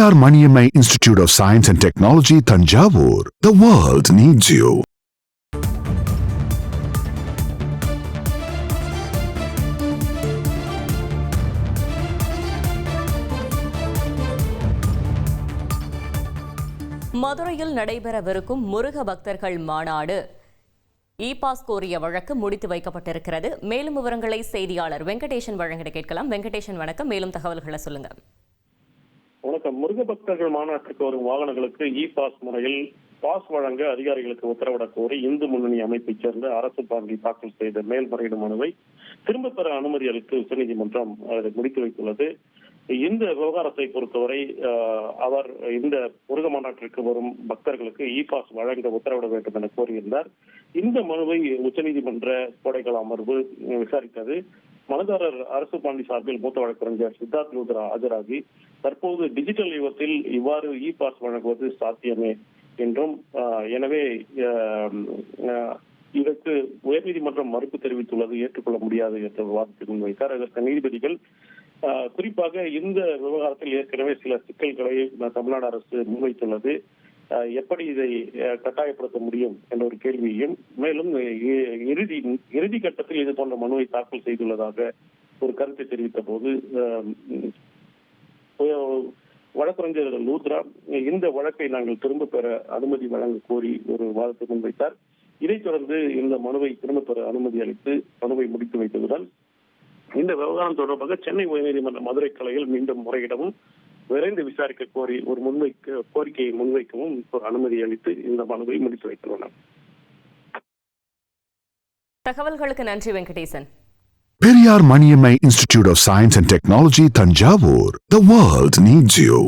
Periyar Maniammai institute of science and technology Thanjavur the world needs you மதுரையில் நடைபெறவிருக்கும் முருக பக்தர்கள் மாநாடு. இ பாஸ் கோரிய வழக்கு முடித்து வைக்கப்பட்டிருக்கிறது. மேலும் விவரங்களை செய்தியாளர் வெங்கடேஷன் வழங்கிட கேட்கலாம். வெங்கடேஷன் வணக்கம். மேலும் தகவல்களை சொல்லுங்க. வணக்கம் முருக பக்தர்கள் மாநாட்டிற்கு வரும் வாகனங்களுக்கு இ பாஸ் முறையில் பாஸ் வழங்க அதிகாரிகளுக்கு உத்தரவிடக் கோரி இந்து முன்னணி அமைப்பைச் சேர்ந்த அரசு பாண்டி தாக்கல் செய்த மேல்முறையீடு மனுவை திரும்ப பெற அனுமதி அளித்து உச்சநீதிமன்றம் அதை முடித்து வைத்துள்ளது. இந்த விவகாரத்தை பொறுத்தவரை அவர் இந்த முருக மாநாட்டிற்கு வரும் பக்தர்களுக்கு இ பாஸ் வழங்க உத்தரவிட வேண்டும் என கோரியிருந்தார். இந்த மனுவை உச்சநீதிமன்ற கோடைக்கால அமர்வு விசாரித்தது. மனுதாரர் அரசு பாண்டி சார்பில் மூத்த வழக்கறிஞர் சித்தார்த் லூத்ரா ஆஜராகி தற்போது டிஜிட்டல் யுகத்தில் இவ்வாறு இ பாஸ் வழங்குவது சாத்தியமே என்றும் எனவே இதற்கு உயர்நீதிமன்றம் மறுப்பு தெரிவித்துள்ளது ஏற்றுக்கொள்ள முடியாது என்ற வாதத்தை முன்வைத்தார். அதற்கு நீதிபதிகள் குறிப்பாக இந்த விவகாரத்தில் ஏற்கனவே சில சிக்கல்களை தமிழ்நாடு அரசு முன்வைத்துள்ளது. எப்படி இதை கட்டாயப்படுத்த முடியும் என்ற ஒரு கேள்வியையும் மேலும் இறுதி இறுதி கட்டத்தில் இது போன்ற மனுவை தாக்கல் செய்துள்ளதாக ஒரு கருத்தை தெரிவித்த போது வழக்கறிஞர் லூத்ரா இந்த வழக்கை நாங்கள் திரும்ப பெற அனுமதி வழங்க கோரி ஒரு வாதத்தை முன்வைத்தார். இதைத் தொடர்ந்து இந்த மனுவை திரும்ப பெற அனுமதி அளித்து மனுவை முடித்து வைத்ததுடன் இந்த விவகாரம் தொடர்பாக சென்னை உயர்நீதிமன்ற மதுரை கலையில் மீண்டும் முறையிடவும் விரைந்து விசாரிக்க கோரி ஒரு முன்வைக்க கோரிக்கையை முன்வைக்கவும் ஒரு அனுமதி அளித்து இந்த மனுவை முடித்து வைத்துள்ளனர் தகவல்களுக்கு நன்றி Venkatesan Periyar Maniammai Institute of Science and Technology, Tanjavur. The world needs you.